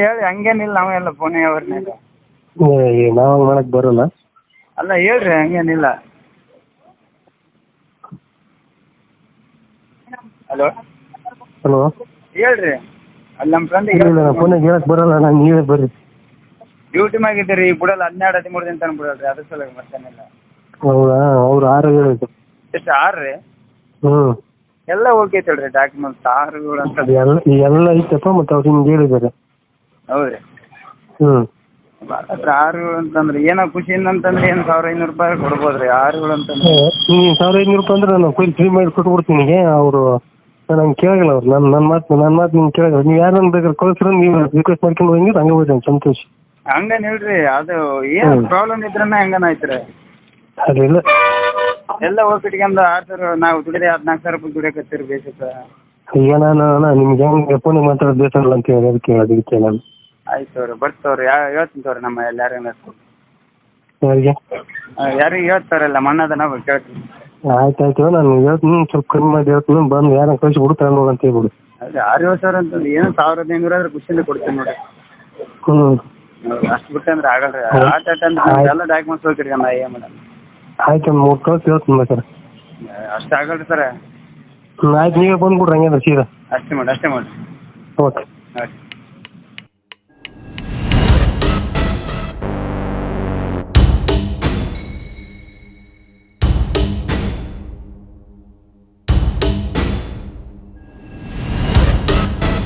ಹೇಳಿ ಹಂಗೇನಿಲ್ಲ ನಾವೆಲ್ಲ ಅವ್ರನ್ನೆಲ್ಲ ನಾವು ಮಾಡಕ್ ಬರೋಲ್ಲ. ಅಲ್ಲ ಹೇಳ್ರಿ ಹಂಗೇನಿಲ್ಲ ಹಲೋ? ಹಲೋ? ಹೇಳ್ರಿ ಅಲ್ಲಿ ನಮ್ಮ ಫ್ರೆಂಡ್ ಫೋನಾಗ ಹೇಳಕ್ಕೆ ಬರೋಲ್ಲ ನಾನು ನೀವೇ ಬರ್ರಿ. ಡ್ಯೂಟಿ ಮ್ಯಾಗಿದ್ದೀರಿ ಈಗ ಬಿಡಲ್ಲ ಹನ್ನೆರಡು ಹದಿಮೂರು ದಿನ ತನಕ ಬಿಡಲ್ರಿ ಅದ್ರ ಸಲುವಾಗಿ ಮತ್ತೇನಿಲ್ಲ ಹೌದಾ? ಅವ್ರು ಆರು ಹೇಳಿದ್ರು. ಎಷ್ಟು ಆರು ರೀ? ಹ್ಞೂ ಎಲ್ಲ ಓಕೆ ಐತಲ್ರಿ ಡಾಕ್ಯುಮೆಂಟ್ಸ್ ಆರುಗಳು ಅಂತ ಎಲ್ಲ ಎಲ್ಲ ಐತಪ್ಪ ಮತ್ತೆ ಅವ್ರು ಹಿಂಗೆ ಹೇಳಿದ್ದಾರೆ. ಹೌದ್ರಿ. ಹ್ಞೂ ಹತ್ರ ಆರುಗಳು ಅಂತಂದ್ರೆ ಏನೋ ಖುಷಿಯಿಂದ ಅಂತಂದ್ರೆ ಏನು ಸಾವಿರ ಐನೂರು ರೂಪಾಯಿ ಕೊಡ್ಬೋದು ರೀ ಆರುಗಳು ಅಂತಂದ್ರೆ. ನೀವು ಸಾವಿರ ಐನೂರು ರೂಪಾಯಿ ಅಂದ್ರೆ ನಾನು ಕೊಯ್ಲು ಫ್ರೀ ಮಾಡಿ ಕೊಟ್ಬಿಡ್ತೀನಿ ಅವರು ನಂಗೆ ಕೇಳಲ್ಲ ಅವ್ರು. ನನ್ನ ನನ್ನ ಮಾತು ನನ್ನ ಮಾತು ನಿಮ್ಗೆ ಕೇಳಲ್ಲ ನೀವು ಯಾರನ್ನ ಬೇಕಾದ್ರೆ ಕಳ್ಸ್ರೆ ನೀವು ರಿಕ್ವೆಸ್ಟ್ ಮಾಡ್ಕೊಂಡು ಹೋಗಿ ಹಂಗೆ ಹೋಗ್ತೀನಿ ಸಂತೋಷ್. ಹಂಗೇನು ಹೇಳ್ರಿ ಅದು ಏನು. ಪ್ರಾಬ್ಲಮ್ ಇದ್ರನ್ನ ಹೆಂಗನ ಐತ್ರಿ ಅದಿಲ್ಲ. ಎಲ್ಲ ಹೋಗ್ಬಿಟ್ಕೊಂಡು ಆರು ಸಾವಿರ ನಾವು ದುಡಿದೆ ಹದಿನಾಲ್ಕು ಸಾವಿರ ರೂಪಾಯಿ ದುಡಿಯಕತ್ತೀರಿ ಬೇಸಿಕ್ ಈಗ ನಾನು ನಿಮ್ಗೆ ಹೆಂಗೆ ಫೋನಿಗೆ ಮಾತಾಡೋದು ಬೇಸರಲ್ಲ ಅಂತ ಹೇಳಿ ಅದಕ್ಕೆ ಅದಕ್ಕೆ ನಾನು. ಆಯ್ತು ತೋರಿ ಬರ್ತವ್ರಿ. ಯಾ ಹೇಳ್ತೀನಿ ತೋರಿ ನಮ್ಮ ಎಲ್ಲಾರಿಗೂ ಯಾರಿಗೆ? ಯಾರಿಗೆ ಹೇಳ್ತಾರಲ್ಲ ಮಣ್ಣದ ನಾವು ಕೇಳ್ತೀನಿ ಆಯ್ತು ಆಯ್ತು ನಾನು ಹೇಳ್ತೀನಿ ಸ್ವಲ್ಪ ಕಮ್ಮಿ ಮಾಡಿ ಹೇಳ್ತೀನಿ ಬಂದು ಯಾರನ್ನ ಕಳಿಸಿ ಬಿಡು ನೋಡಿ ಅಂತ ಹೇಳ್ಬಿಡು. ಅದೇ ಆರು ಏಳು ಸಾವಿರ ಅಂತಂದ್ರೆ ಏನು ಸಾವಿರದ ಐನೂರು ಆದ್ರೆ ಖುಷಿಯಿಂದ ಕೊಡ್ತೀನಿ ನೋಡಿ. ಹ್ಞೂ ಅಷ್ಟು ಬಿಟ್ಟು ಅಂದ್ರೆ ಆಗಲ್ಲ ರೀ ಆಟ ಆಟ ಅಂದ್ರೆ ಎಲ್ಲ ಡಾಕ್ಯುಮೆಂಟ್ಸ್ ಹೋಗ್ತೀರಿ ನಾ ಏನು ಮೇಡಮ್ ಆಯ್ತು ಒಂದು ಮೂರು ಕಳ್ಸಿ ಹೇಳ್ತೀನಿ ಸರ್. ಅಷ್ಟು ಆಗಲ್ರಿ ಸರ್. ಹ್ಞೂ ಆಯ್ತು ನೀವೇ ಬಂದ್ಬಿಡ್ರಿ ಹಂಗೆ ಸೀದಾ. ಅಷ್ಟೇ ಮಾಡಿ ಅಷ್ಟೇ ಮಾಡಿ. ಓಕೆ. ಆಯ್ತು